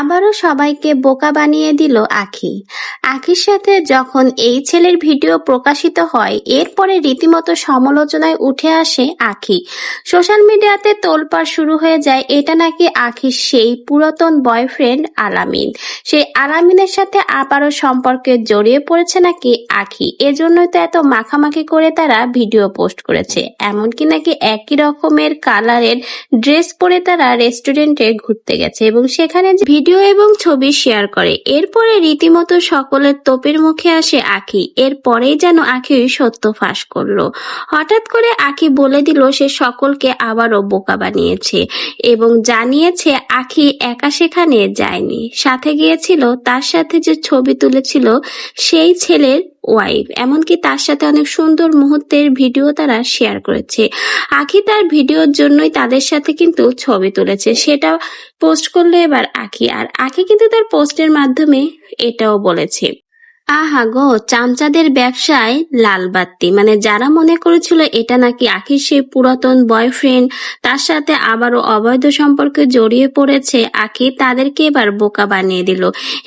আবারও সবাইকে বোকা বানিয়ে দিল আখি। আখির সাথে যখন এই ছেলের ভিডিও প্রকাশিত হয়, এরপরে রীতিমতো সমালোচনায় উঠে আসে আখি। সোশ্যাল মিডিয়াতে তোলপাড় শুরু হয়ে যায়, এটা নাকি আখির সেই পুরাতন বয়ফ্রেন্ড আলামিন। সেই আলামিনের সাথে আবারও সম্পর্কে জড়িয়ে পড়েছে নাকি আখি। এজন্যই তো এত মাখামাখি করে তারা ভিডিও পোস্ট করেছে। এমনকি নাকি একই রকমের কালারের ড্রেস পরে তারা রেস্টুরেন্টে ঘুরতে গেছে এবং সেখানে যে ভিডিও এবং ছবি শেয়ার করে। এরপরে রীতিমতো সকলের তোপের মুখে আসে আখি। এরপরেই যেন আখি সত্য ফাঁস করল। হঠাৎ করে আখি বলে দিল সে সকলকে আবারও বোকা বানিয়েছে এবং জানিয়েছে আখি একা সেখানে যায়নি। সাথে গিয়েছিল, তার সাথে যে ছবি তুলেছিল সেই ছেলের ওয়াইফ। এমনকি তার সাথে অনেক সুন্দর মুহূর্তের ভিডিও তারা শেয়ার করেছে। আখি তার ভিডিওর জন্যই তাদের সাথে কিন্তু ছবি তুলেছে। সেটা পোস্ট করল এবার আখি। আর আখি কিন্তু তার পোস্টের মাধ্যমে এটাও বলেছে। আহা গো, চামচাদের ব্যবসায় লাল বাত্তি। মানে যারা মনে করেছিল এটা নাকি আখির সেই পুরাতন বয়ফ্রেন্ড তার সাথে আবারও অবৈধ সম্পর্কে জড়িয়ে পড়েছে আখি, তাদেরকে এবার বোকা বানিয়ে দিল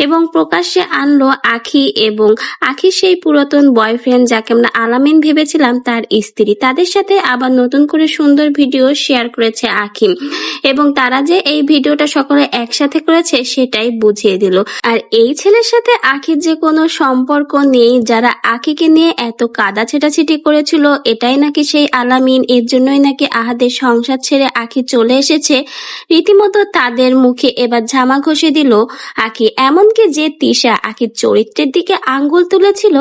এবং প্রকাশ্যে আনলো আখি এবং আখির সেই পুরাতন বয়ফ্রেন্ড যাকে আমরা আলামিন ভেবেছিলাম তার স্ত্রী। তাদের সাথে আবার নতুন করে সুন্দর ভিডিও শেয়ার করেছে আখি এবং তারা যে এই ভিডিওটা সকলে একসাথে করেছে সেটাই বুঝিয়ে দিল। আর এই ছেলের সাথে আখির যে কোনো সম্পর্ক নেই, যারা আখিকে নিয়ে এত কাদা ছেটাছেটি করেছিল, এটাই নাকি সেই আলামিন, এর জন্যই নাকি আহাদের সংসার ছেড়ে আখি চলে এসেছে? রীতিমতো তাদের মুখে এবার ঝামা ঘষে দিল আখি এমনকি যে তিশা আখির চরিত্রের দিকে আঙ্গুল তুলেছিল,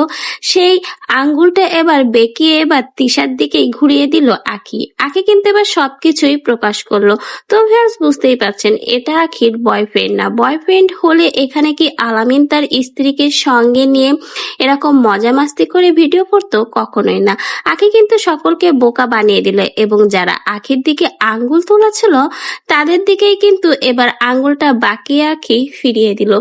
সেই আঙ্গুলটা এবার বেঁকিয়ে এবার তিশার দিকেই ঘুরিয়ে দিল আখি আখি কিন্তু এবার সবকিছুই প্রকাশ করল। তো ভিউয়ার্স বুঝতেই পারছেন, এটা আখির বয়ফ্রেন্ড না। বয়ফ্রেন্ড হলে এখানে কি আলামিন তার স্ত্রীকে সঙ্গে নিয়ে এরকম মজা মাস্তি করে ভিডিও করতো কখনোই না। আখি কিন্তু সকলকে বোকা বানিয়ে দিল এবং যারা আখির দিকে আঙ্গুল তোলা ছিল তাদের দিকেই কিন্তু এবার আঙ্গুলটা বাঁকিয়ে আখি ফিরিয়ে দিল।